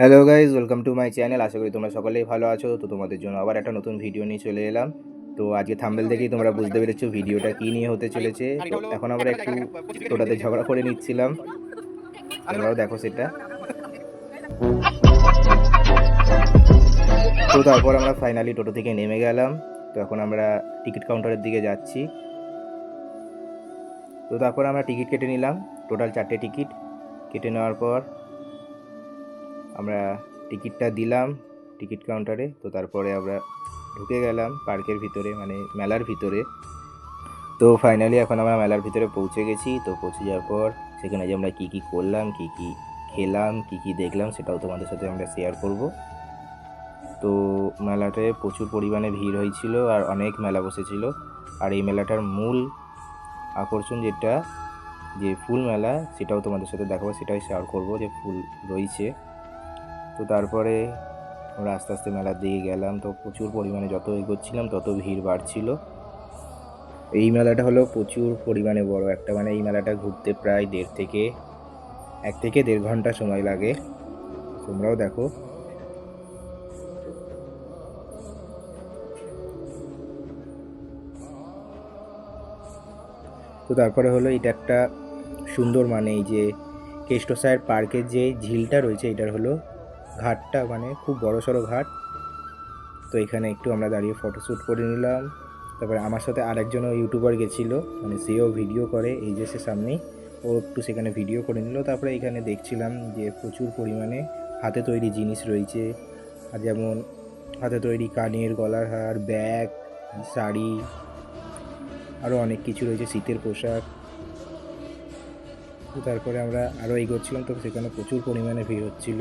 Hello guys welcome to my channel আশা করি তোমরা সকলেই ভালো আছো। তো তোমাদের জন্য আবার একটা নতুন ভিডিও নিয়ে চলে এলাম। তো আজকে থাম্বেল দেখেই তোমরা বুঝতে পেরেছ ভিডিওটা কী নিয়ে হতে চলেছে। তো এখন আমরা একটু টোটাতে ঝগড়া করে নিচ্ছিলাম। তোমরাও দেখো সেটা। তো তারপর আমরা ফাইনালি টোটো থেকে নেমে গেলাম। তো এখন আমরা টিকিট কাউন্টারের দিকে যাচ্ছি। তো তারপর আমরা টিকিট কেটে নিলাম। টোটাল চারটে টিকিট কেটে নেওয়ার পর আমরা টিকিটটা দিলাম টিকিট কাউন্টারে, তো তারপরে আমরা ঢুকে গেলাম পার্কের ভিতরে মানে মেলার ভিতরে। তো ফাইনালি এখন আমরা মেলার ভিতরে পৌঁছে গেছি, তো পৌঁছে যাওয়ার পর সেখানে যে আমরা কী কী করলাম, কী কী খেলাম, কী কী দেখলাম সেটাও তোমাদের সাথে আমরা শেয়ার করব। তো মেলাতে প্রচুর পরিমাণে ভিড় হয়েছিল আর অনেক মেলা বসেছিল। আর এই মেলাটার মূল আকর্ষণ যেটা, যে ফুল মেলা, সেটাও তোমাদের সাথে দেখাবো, সেটাই শেয়ার করব যে ফুল রয়েছে। তো তারপরে আমরা আস্তে আস্তে মেলার দিকে গেলাম। তো প্রচুর পরিমাণে যত এগোচ্ছিলাম তত ভিড় বাড়ছিল। এই মেলাটা হলো প্রচুর পরিমাণে বড় একটা মানে এই মেলাটা ঘুরতে প্রায় দেড় থেকে এক থেকে দেড় ঘণ্টা সময় লাগে। তোমরাও দেখো। তো তারপরে হলো এটা একটা সুন্দর মানে এই যে কেষ্টসায়ের পার্কের যে ঝিলটা রয়েছে, এটার হলো ঘাটটা মানে খুব বড় সড়ো ঘাট। তো এখানে একটু আমরা দাঁড়িয়ে ফটোশ্যুট করে নিলাম। তারপরে আমার সাথে আরেকজনও ইউটিউবার গেছিল মানে সেও ভিডিও করে, এই যে সে সামনেই। ও একটু সেখানে ভিডিও করে নিল। তারপরে এখানে দেখছিলাম যে প্রচুর পরিমাণে হাতে তৈরি জিনিস রয়েছে। আর যেমন হাতে তৈরি কানের গলার হার, ব্যাগ, শাড়ি, আরও অনেক কিছু রয়েছে, শীতের পোশাক। তারপরে আমরা আরও এগোচ্ছিলাম, তো সেখানে প্রচুর পরিমাণে ভিড় হচ্ছিল।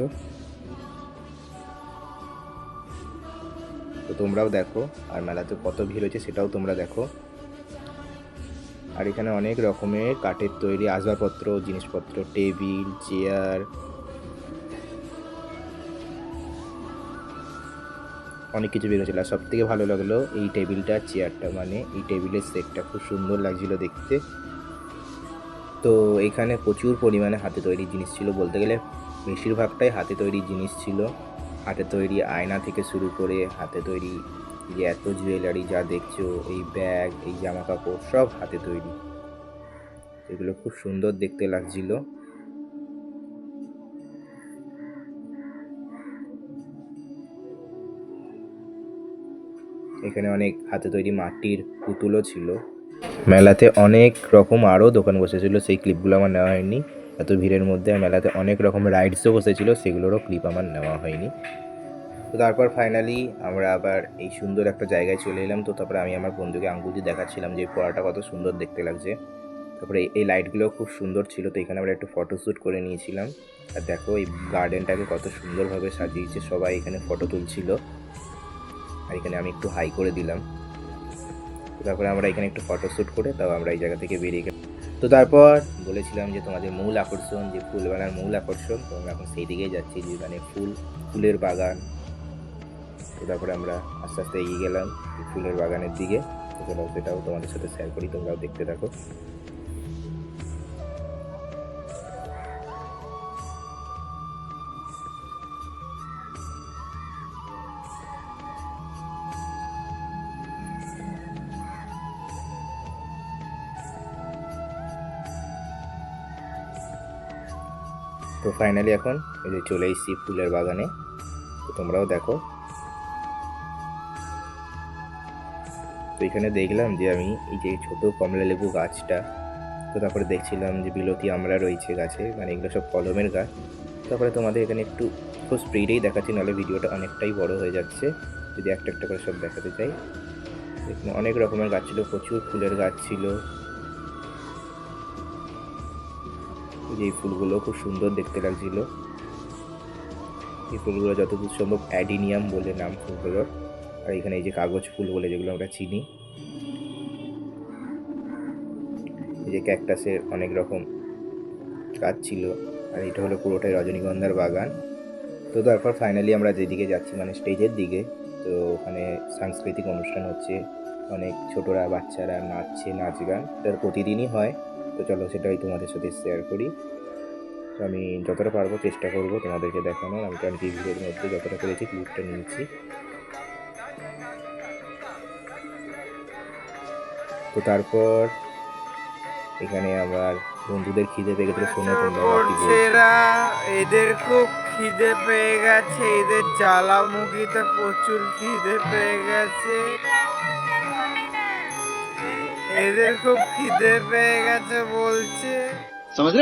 তোমরাও দেখো, আর মেলাতে কত ভিড় হয়েছে সেটাও তোমরা দেখো। আর এখানে অনেক রকমের কাঠের তৈরি আসবাবপত্র, জিনিসপত্র, টেবিল, চেয়ার। অনেক কিছু বেরোচ্ছিল আর সব থেকে ভালো লাগল এই টেবিলটা, চেয়ারটা মানে এই টেবিলের সেটটা। খুব সুন্দর লাগছিল দেখতে। তো এখানে প্রচুর পরিমাণে হাতে তৈরি জিনিস ছিল বলতে গেলে, বেশিরভাগটাই হাতে তৈরি জিনিস ছিল। হাতে তৈরি আয়না থেকে শুরু করে হাতে তৈরি যে এত জুয়েলারি যা দেখছ, এই ব্যাগ এই জামা কাপড় সব হাতে তৈরি। এগুলো খুব সুন্দর দেখতে লাগছিল। এখানে অনেক হাতে তৈরি মাটির পুতুলও ছিল। মেলাতে অনেক রকম আরও দোকান বসেছিল, সেই ক্লিপগুলো আমার নেওয়া হয়নি। এত ভিড়ের মধ্যে মেলাতে অনেক রকম রাইডসও বসেছিল, সেগুলোরও ক্লিপ আমার নেওয়া হয়নি। তো তারপর ফাইনালি আমরা আবার এই সুন্দর একটা জায়গায় চলে এলাম। তো তারপরে আমি আমার বন্ধুকে আঙ্গুল দেখাচ্ছিলাম যে পড়াটা কত সুন্দর দেখতে লাগছে। তারপরে এই- লাইটগুলো খুব সুন্দর ছিল, তো এখানে আমরা একটু ফটোশ্যুট করে নিয়েছিলাম। আর দেখো এই গার্ডেনটাকে কত সুন্দরভাবে সাজিয়েছে, সবাই এখানে ফটো তুলছিল। আর এখানে আমি একটু হাই করে দিলাম। তারপরে আমরা এখানে একটু ফটোশ্যুট করে তাও আমরা এই জায়গা থেকে বেরিয়ে গেলাম। তো তারপর বলেছিলাম যে তোমাদের মূল আকর্ষণ, যে ফুল বাগান মূল আকর্ষণ, তো আমরা এখন সেই দিকেই যাচ্ছি, যে মানে ফুল, ফুলের বাগান। তো তারপরে আমরা আস্তে আস্তে এগিয়ে গেলাম ফুলের বাগানের দিকে। সেটাও তোমাদের সাথে শেয়ার করি, তোমরাও দেখতে থাকো। তো ফাইনালি এখন এই যে চলে এসেছি ফুলের বাগানে। তো তোমরাও দেখো। তো এখানে দেখলাম যে আমি এই যে ছোট কমলা লেবু গাছটা, তো তারপরে দেখছিলাম যে বিলতি আমরা রয়েছে গাছে মানে এগুলো সব কলমের গাছ। তারপরে তোমাদের এখানে একটু খুব স্পিডেই দেখাচ্ছি, নাহলে ভিডিওটা অনেকটাই বড় হয়ে যাচ্ছে। যদি একটা একটা করে সব দেখাতে চাই। অনেক রকমের গাছ ছিল, প্রচুর ফুলের গাছ ছিল। যে ফুলগুলো খুব সুন্দর দেখতে লাগছিল। এই ফুলগুলো যতদূর সম্ভব অ্যাডিনিয়াম বলে নাম ফুলগুলোর আর এখানে এই যে কাগজ ফুল বলে যেগুলো আমরা চিনি। এই যে ক্যাকটাসের অনেক রকম গাছ ছিল। আর এটা হলো পুরোটাই রজনীগন্ধার বাগান। তো তারপর ফাইনালি আমরা যেদিকে যাচ্ছি মানে স্টেজের দিকে, তো ওখানে সাংস্কৃতিক অনুষ্ঠান হচ্ছে। অনেক ছোটরা বাচ্চারা নাচছে, নাচ গান। এটা প্রতিদিনই হয়। তো চলো সেটাই তোমাদের সাথে শেয়ার করি। তো আমি যতটা পারব চেষ্টা করব তোমাদেরকে দেখানোর। আমি কারণ ভিডিওর মধ্যে যতটা পেরেছি ক্লিপটা নিয়েছি। তো তারপর এখানে আমার বন্ধুদের খিদে পেয়ে গেছে শুনে এদের খুব খিদে পেয়ে গেছে। এদের জ্বালামুখিতে প্রচুর খিদে পেয়ে গেছে। এদের খুব খিদে পেয়ে গেছে বলছে। সমুদ্র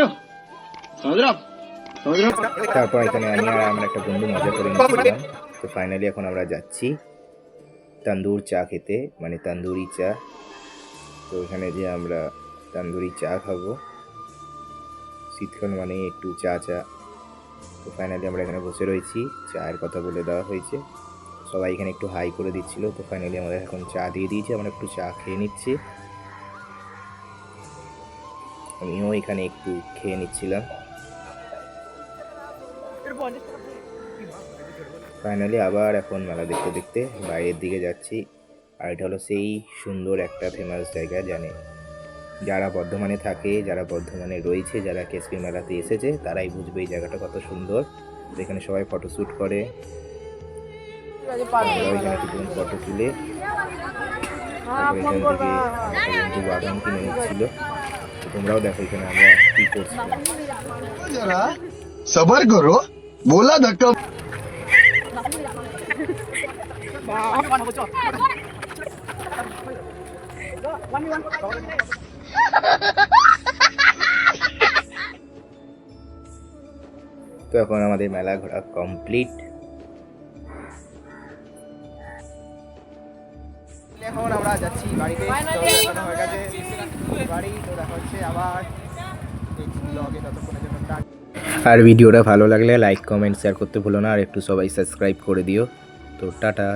সমুদ্র সমুদ্র তারপর এখানে আমি আর আমার একটা বন্ধু মজা করে নিয়েছিলাম। তো ফাইনালি এখন আমরা যাচ্ছি তান্দুর চা খেতে মানে তান্দুরি চা। তো ওখানে যে আমরা তান্দুরি চা খাব। শীতকাল মানে একটু চা চা। তো ফাইনালি আমরা এখানে বসে রয়েছি চায়ের কথা বলে দেওয়া হয়েছে। সবাই এখানে একটু হাই করে দিচ্ছিল তো ফাইনালি আমাদের এখন চা দিয়ে দিয়েছে আমরা একটু চা খেয়ে নিচ্ছি। আমিও এখানে একটু খেয়ে নিচ্ছিলাম। ফাইনালি আবার এখন মেলা দেখতে দেখতে বাইরের দিকে যাচ্ছি আর এটা হলো সেই সুন্দর একটা ফেমাস জায়গা জানে। যারা বর্ধমানে থাকে যারা বর্ধমানে রয়েছে যারা কেসপি মেলাতে এসেছে তারাই বুঝবে এই জায়গাটা কত সুন্দর। যেখানে সবাই ফটোশ্যুট করে। এখানে ফটো তুলে বন্ধু বাদাম কিনে নিচ্ছিল। তোমরাও দেখো এখানে আমরা কি করছি সবার করো বোলা ধাক্কা তো এখন আমাদের মেলা ঘোরা কমপ্লিট এখন আমরা যাচ্ছি বাড়িতে আর ভিডিওটা ভালো লাগলে লাইক কমেন্ট শেয়ার করতে ভুলো না। আর একটু সবাই সাবস্ক্রাইব করে দিও। তো টাটা।